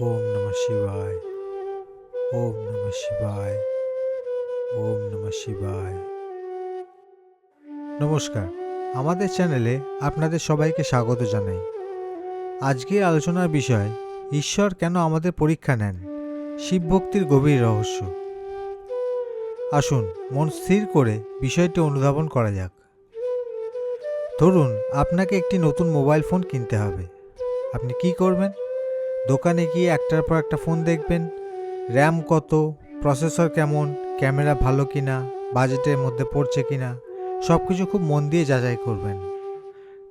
ওম নমঃ শিবায়। ওম নমঃ শিবায়। ওম নমঃ শিবায়। নমস্কার, আমাদের চ্যানেলে আপনাদের সবাইকে স্বাগত জানাই। আজকের আলোচনার বিষয়, ঈশ্বর কেন আমাদের পরীক্ষা নেন? শিব ভক্তির গভীর রহস্য। আসুন, মন স্থির করে বিষয়টি অনুধাবন করা যাক। ধরুন, আপনাকে একটি নতুন মোবাইল ফোন কিনতে হবে। আপনি কি করবেন? দোকানে গিয়ে একটার পর একটা ফোন দেখবেন। র্যাম কত? প্রসেসর কেমন? ক্যামেরা ভালো কিনা? বাজেটের মধ্যে পড়ছে কিনা? সব কিছু খুব মন দিয়ে যাচাই করবেন।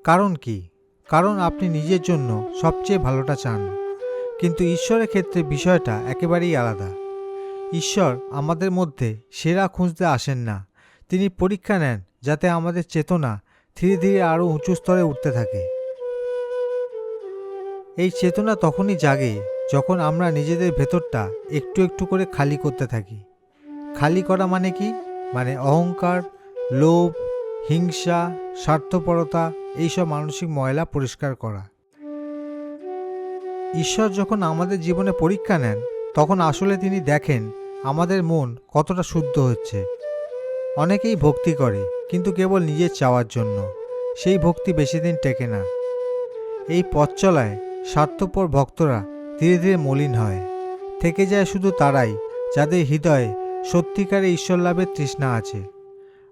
কারণ কি? কারণ আপনি নিজের জন্য সবচেয়ে ভালোটা চান। কিন্তু ঈশ্বরের ক্ষেত্রে বিষয়টা একেবারেই আলাদা। ঈশ্বর আমাদের মধ্যে সেরা খুঁজতে আসেন না। তিনি পরীক্ষা নেন যাতে আমাদের চেতনা ধীরে ধীরে আরও উঁচু স্তরে উঠতে থাকে। এই চেতনা তখনই জাগে যখন আমরা নিজেদের ভেতরটা একটু একটু করে খালি করতে থাকি। খালি করা মানে কি? মানে অহংকার, লোভ, হিংসা, স্বার্থপরতা, এইসব মানসিক ময়লা পরিষ্কার করা। ঈশ্বর যখন আমাদের জীবনে পরীক্ষা নেন, তখন আসলে তিনি দেখেন আমাদের মন কতটা শুদ্ধ হচ্ছে। অনেকেই ভক্তি করে, কিন্তু কেবল নিজের চাওয়ার জন্য। সেই ভক্তি বেশি দিন টেকে না। এই পথ চলায় স্বার্থপর ভক্তরা ধীরে ধীরে মলিন হয়। থেকে যায় শুধু তারাই, যাদের হৃদয়ে সত্যিকারে ঈশ্বর লাভের তৃষ্ণা আছে।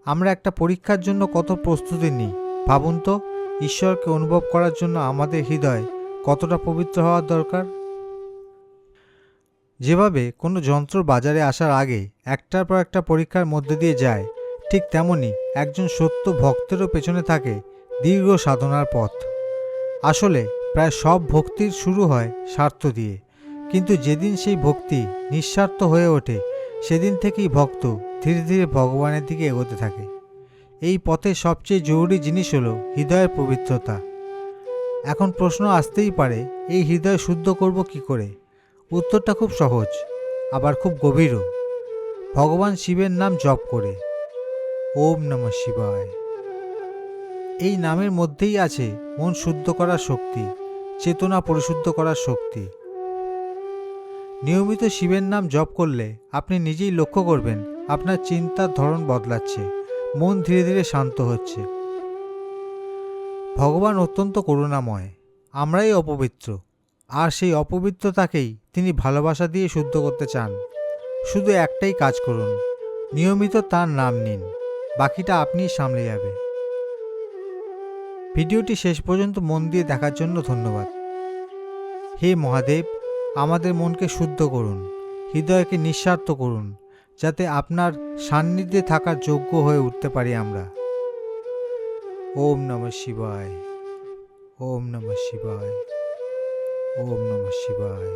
আমরা একটা পরীক্ষার জন্য কত প্রস্তুতি নিই, ভাবুন তো? ঈশ্বরকে অনুভব করার জন্য আমাদের হৃদয় কতটা পবিত্র হওয়ার দরকার? যেভাবে কোনো যন্ত্র বাজারে আসার আগে একটার পর একটা পরীক্ষার মধ্যে দিয়ে যায়, ঠিক তেমনি একজন সত্য ভক্তেরও পেছনে থাকে দীর্ঘ সাধনার পথ। আসলে প্রায় সব ভক্তির শুরু হয় স্বার্থ দিয়ে। কিন্তু যেদিন সেই ভক্তি নিঃস্বার্থ হয়ে ওঠে, সেদিন থেকেই ভক্ত ধীরে ধীরে ভগবানের দিকে এগোতে থাকে। এই পথে সবচেয়ে জরুরি জিনিস হলো হৃদয়ের পবিত্রতা। এখন প্রশ্ন আসতেই পারে, এই হৃদয় শুদ্ধ করব কি করে? উত্তরটা খুব সহজ, আবার খুব গভীরও। ভগবান শিবের নাম জপ করে, ওম নমঃ শিবায়। এই নামের মধ্যেই আছে মন শুদ্ধ করার শক্তি। চেতনা পরিশুদ্ধ করার শক্তি। নিয়মিত শিবের নাম জপ করলে আপনি নিজেই লক্ষ্য করবেন আপনার চিন্তার ধরন বদলাচ্ছে, মন ধীরে ধীরে শান্ত হচ্ছে। ভগবান অত্যন্ত করুণাময়, আমরাই অপবিত্র, আর সেই অপবিত্রতাকেই তিনি ভালোবাসা দিয়ে শুদ্ধ করতে চান। শুধু একটাই কাজ করুন, নিয়মিত তার নাম নিন, বাকিটা আপনিই সামলে যাবে। ভিডিওটি শেষ পর্যন্ত মন দিয়ে দেখার জন্য ধন্যবাদ। হে মহাদেব, আমাদের মনকে শুদ্ধ করুন, হৃদয়কে নিঃস্বার্থ করুন, যাতে আপনার সান্নিধ্যে থাকার যোগ্য হয়ে উঠতে পারি আমরা। ওম নমঃ শিবায়, ওম নমঃ শিবায়, ওম নমঃ শিবায়।